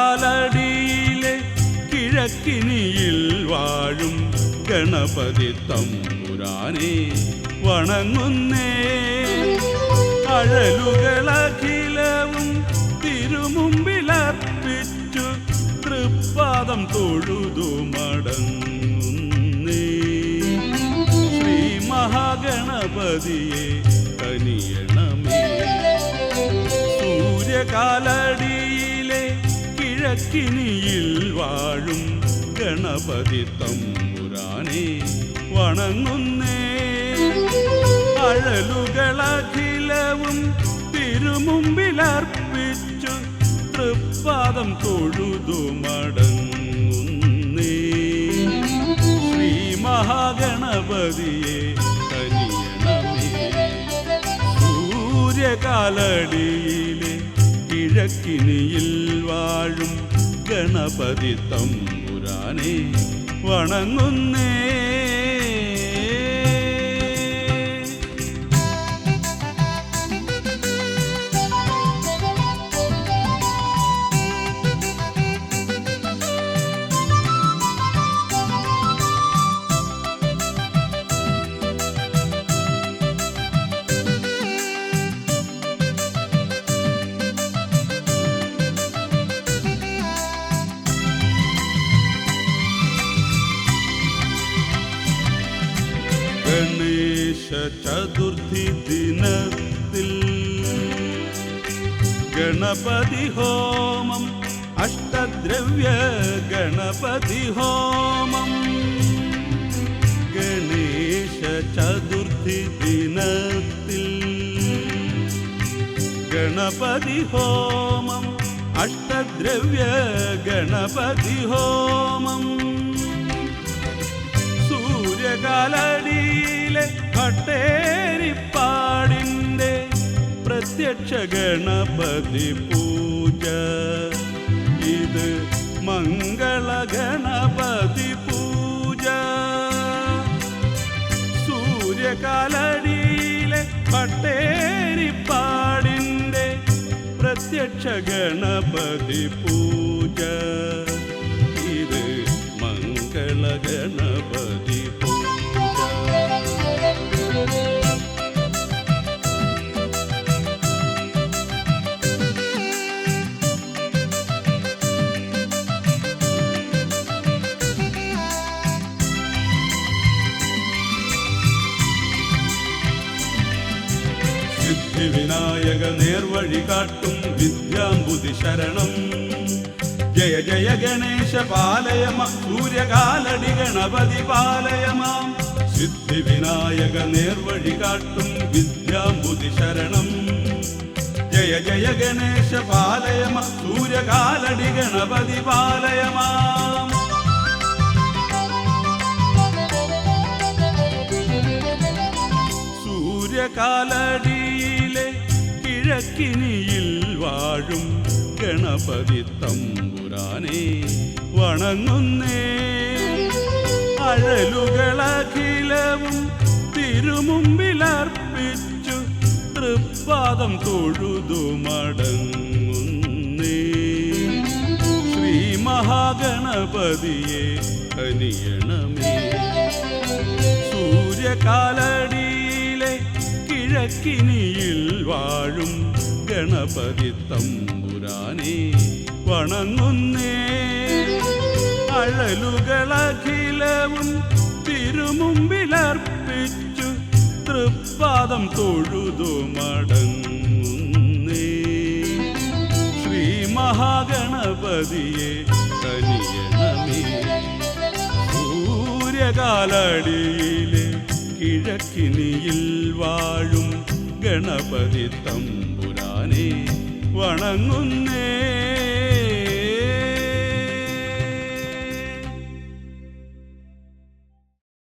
സൂര്യകാലടിയിലെ കിഴക്കിനിയിൽ വാഴും ഗണപതി തമ്പുരാനെ വണങ്ങുന്നേ. അഴലുകളഖിലവും തിരുമുമ്പിലർപ്പിച്ചു തൃപ്പാദം തൊഴുതു മടങ്ങുന്നേ. ശ്രീ മഹാഗണപതിയെ കനിയണമേ. സൂര്യകാലടിയിലെ കിഴക്കിനിയിൽ വാഴും ഗണപതി തമ്പുരാനെ വണങ്ങുന്നേ. അഴലുകളഖിലവും തിരുമുമ്പിലർപ്പിച്ചു തൃപ്പാദം തൊഴുതു മടങ്ങുന്നേ. ശ്രീ മഹാഗണപതിയെ സൂര്യകാലടിയിലെ കിഴക്കിനിയിൽ വാഴും ഗണപതി തമ്പുരാനെ വണങ്ങുന്നേ. ചതുർത്ഥി ദിനത്തിൽ ഗണപതി ഹോമം അഷ്ടദ്രവ്യ ഗണപതി ഹോമം. ഗണേശ ചതുർത്ഥി ദിനത്തിൽ ഗണപതി ഹോമം അഷ്ടദ്രവ്യ ഗണപതി ഹോമം. സൂര്യകാലടിയിലെ കട്ടേരിപ്പാടിന്റെ പ്രത്യക്ഷ ഗണപതി പൂജ. ഇത് മംഗള ഗണപതി പൂജ. സൂര്യകാലടിയിലെ കട്ടേരിപ്പാടിന്റെ പ്രത്യക്ഷ ഗണപതി പൂജ സിദ്ധിവിനായക നേർവഴി കാട്ടും വിദ്യാംബുതി ശരണം. ജയ ജയ ഗണേശ പാലയമ സൂര്യകാലടി ഗണപതി പാലയമാം. സിദ്ധിവിനായക നേർവഴി കാട്ടും വിദ്യാംബുതി ശരണം. ജയ ജയ ഗണേശ പാലയമ സൂര്യകാലടി ഗണപതി പാലയമാം. സൂര്യകാലടിയിലെ കിഴക്കിനിയിൽ വാഴും ഗണപതി തമ്പുരാനെ വണങ്ങുന്നേ. അഴലുകളഖിലവും തിരുമുമ്പിലർപ്പിച്ചു തൃപ്പാദം തൊഴുതു മടങ്ങുന്നേ. ശ്രീ മഹാഗണപതിയെ അനിയണമേ. സൂര്യകാലടിയിലെ കിഴക്കിനിയിൽ വാഴും ഗണപതി തമ്പുരാനെ വണങ്ങുന്നേ. അഴലുകളഖിലവും തിരുമുമ്പിലർപ്പിച്ചു തൃപ്പാദം തൊഴുതു മടങ്ങുന്നേ. ശ്രീ മഹാഗണപതിയെ കനിയണമേ. കിഴക്കിനിയിൽ വാഴും ഗണപതി തമ്പുരാനെ വണങ്ങുന്നേ.